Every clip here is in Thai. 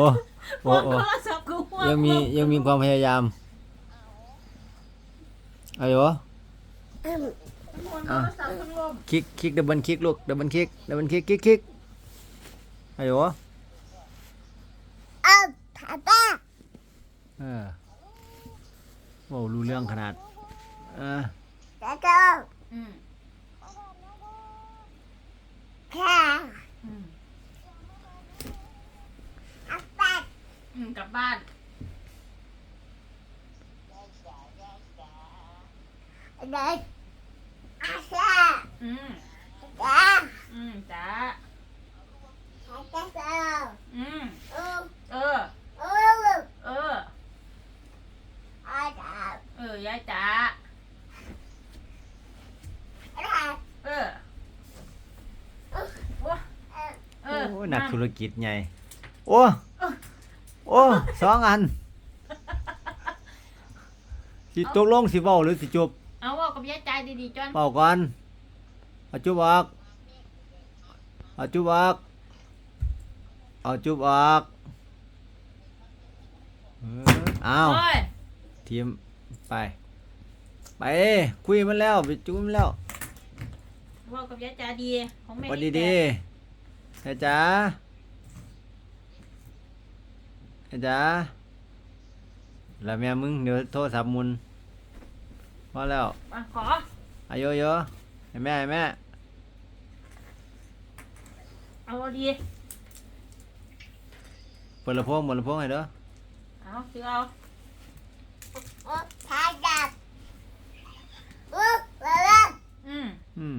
อ้วโอ้างโอ้โทรศัพท์กูวางยังมียังมีความพยายามอายุวางโทรศัพท์ทั้งลมคลิกคลิกดับเบิลคลิกลูกดับเบิลคลิกดับเบิลคลิกคลิกคลิกอายุเอาป้าป้าเออโอ้รู้เรื่องขนาดเออ แล้วก็อืม แค่ อืม เอาป้า อืมกลับบ้านเด็กอาชาอืมจ้าอืมจ้าจ้าจ้าอืมโอ้เออโอ้เอออาจ้าเออยายจ๋าอะไรเออโอ้ เออโอ้นักธุรกิจใหญ่ โอ้ โอ้สองอันสิตกลงสิเว้าหรือสิจบเอาเว่ากับยายจ๋าดีๆจอนเป่าก่อนเอาจุบออกเอาจุบออกเอาจุบออกเออเอาโอ้ยทีมไป ไป คุยมันแล้วไปจุบมันแล้วเว่ากับยายจ๋าดีของแม่วันนี่ดีแต่ๆนะจ๊ะ นะจ๊ะแล้วแม่มึงเดี๋ยวโทรศัพท์มุนพอแล้วมาขออายุเยอะให้แม่ให้แม่ เอาดีเปิดลำโพงเปิดลำโพงให้เด้อเอาซื้อเอา โอ้ชาจับโอ้เว้ย อืม อืม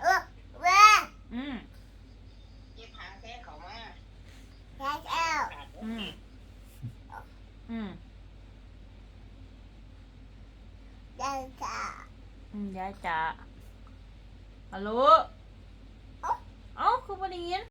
โอ้เว้ย อืม ยิบหางแท้เขามา ชาเจ้า อืมอืม จ้าจ้าอืมยายจ๋าฮัลโหลเอ้าคือบ่ได้ยิน